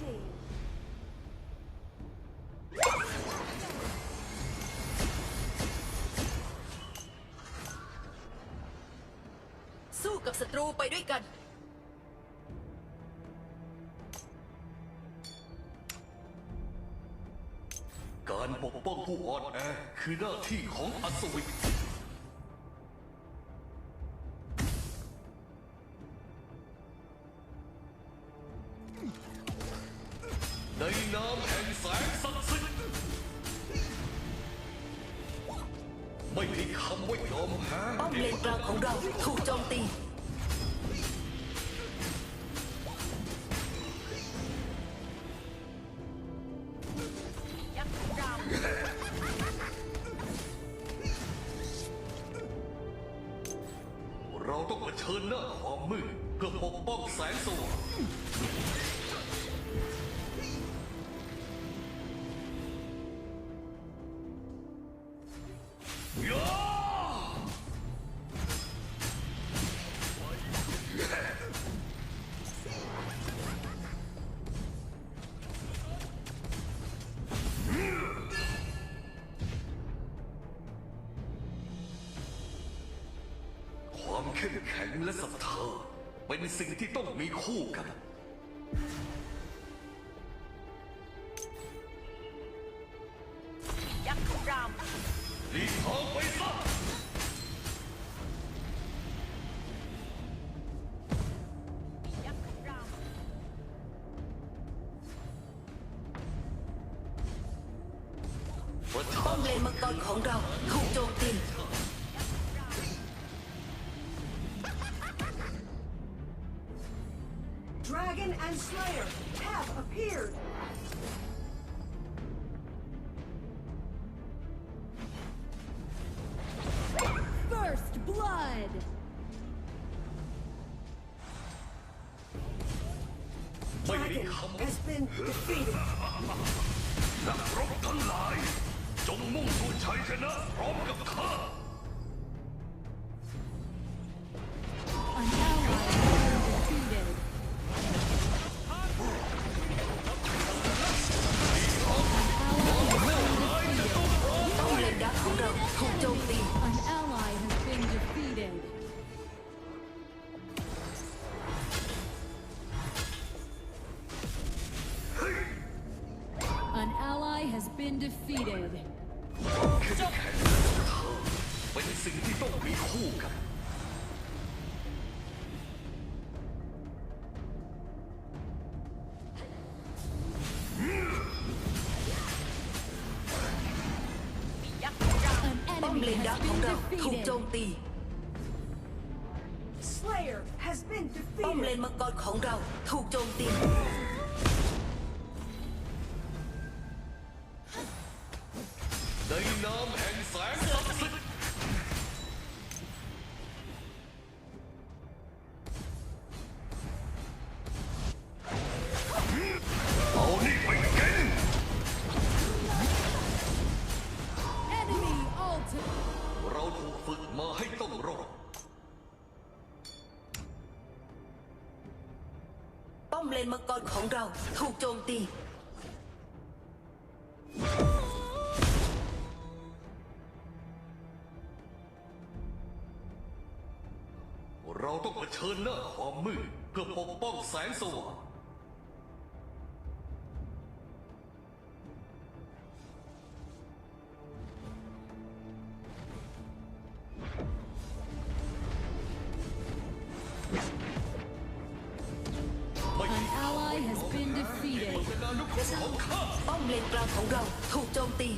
team. สู้กับศัตรูไปด้วยกัน การปกป้องผู้อ่อนแอคือหน้าที่ของอัศวิน ในนามแห่งแสงศักดิ์สิทธิ์ไม่มีคำว่ายอมแพ้ป้อมเลนกลางของเราถูกโจมตี เราต้องเผชิญหน้าความมืดเพื่อปกป้องแสงสว่าง แข็งและศรัทธาเป็นสิ่งที่ต้องมีคู่กัน Dragon and Slayer have appeared. สิ่งที่ต้องมีคู่กัน An ป้อม enemy เลนดัก has ของ been เราถูกโจ defeated. มตี Slayer has been ป้อมเลน defeated. มังกรของเราถูกโจมตี ในนามแห่งแสงศักดิ์สิทธิ์ มังกรของเราถูกโจมตี เราต้องเผชิญหน้าความมืดเพื่อปกป้องแสงสว่าง ของเราถูกโจมตี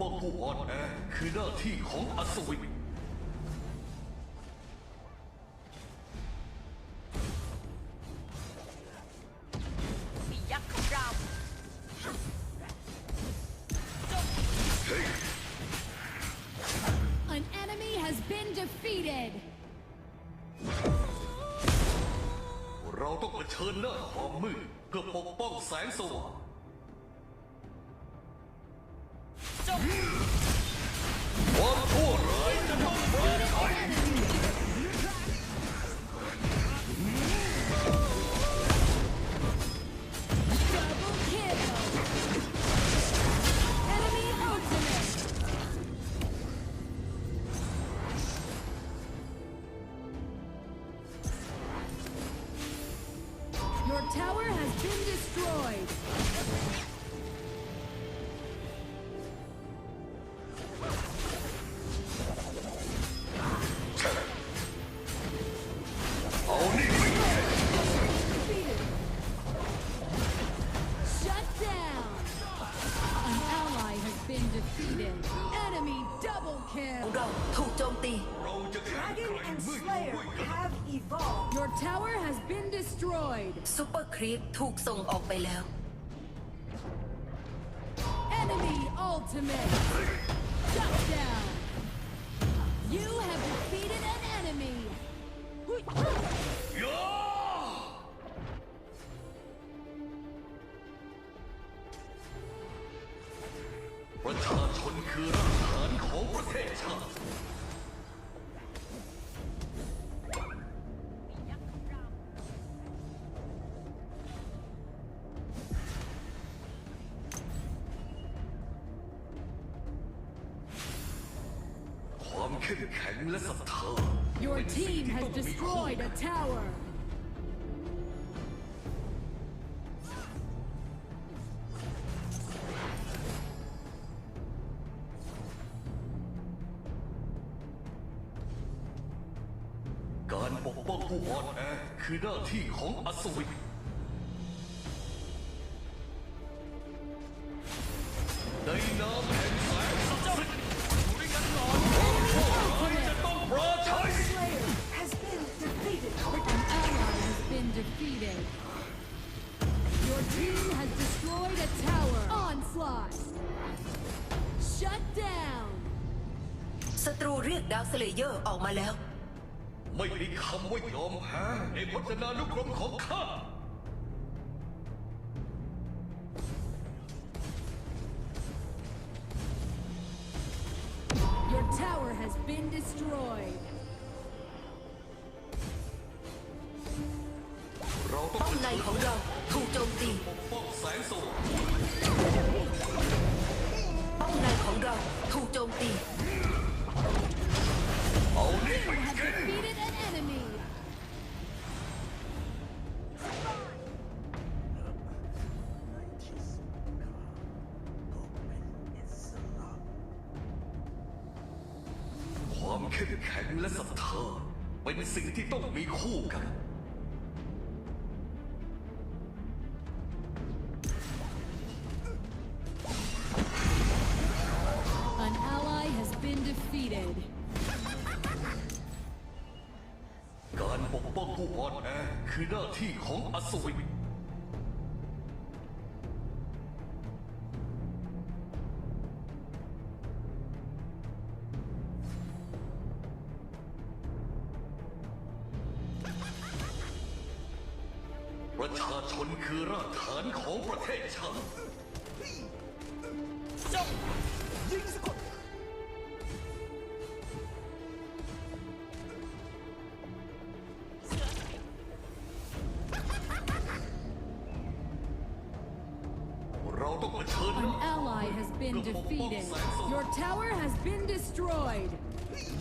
ปกป้องผู้อ่อนแอคือหน้าที่ของอัศวินมียักษ์คำราม An enemy has been defeated. เราต้องเผชิญหน้าความมืดเพื่อปกป้องแสงสว่าง ร์ครีปถูกส่งออกไปแล้ว Enemy ultimate. เข้มแข็งและศรัทธา Your เป็นสิ่ง team ที่ has ต้องมีคู่ destroyed กั a น tower. "การปกป้องผู้อ่อนแอคือหน้าที่ของอัศวิน ในนามแห่งแสง ง Onslaught. Shut down. ศัตรูเรียกดาวสเลเยอร์ออกมาแล้ว ไม่มีคำว่ายอมแพ้ในพจนานุกรมของข้า Your tower has been destroyed. เราต้องป้อมในของเราถูกโจมตี ปกป้องแสงสว่าง ถูกโจมตี เอานี่ไป You have กิน defeated an enemy. ความเข้มแข็งและศรัทธาเป็นสิ่งที่ต้องมีคู่กัน ประชาชนคือรากฐานของประเทศชาติ เราต้องเผชิญห An น้า ally has been been defeated. Your tower has been destroyed.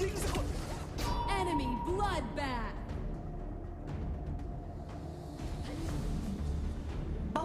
ยิงสักคน Enemy bloodbath. ป้อ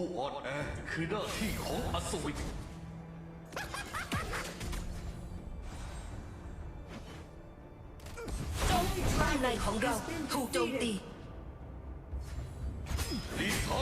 ผู้อ่อนแอคือหน้าที่ของอัศวินป้อมในของเราถูกโจมตีหลีกทา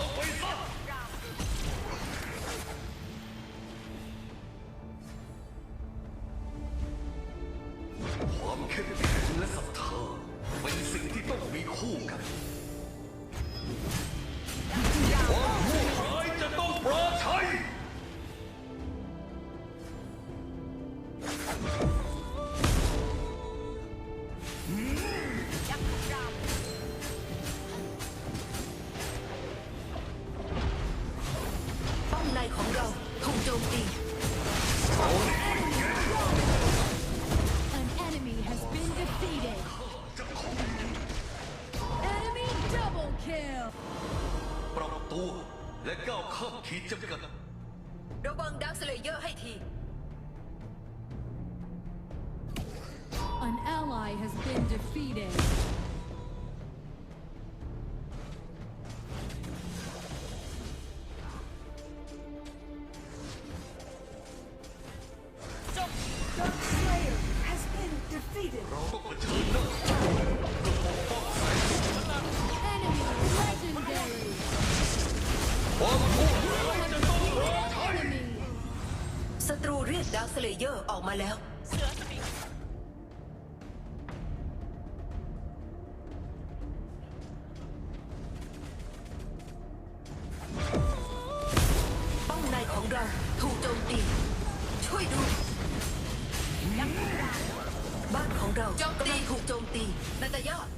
Triple อร์ออกมาแล้วป้อมในของเราถูกโจมตี ช่วยดูบ้านของเรากำลังถูกโจมตีนาตายาไ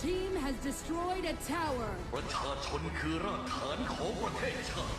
team has destroyed a tower. ประชาชนคือรากฐานของประเทศชาติ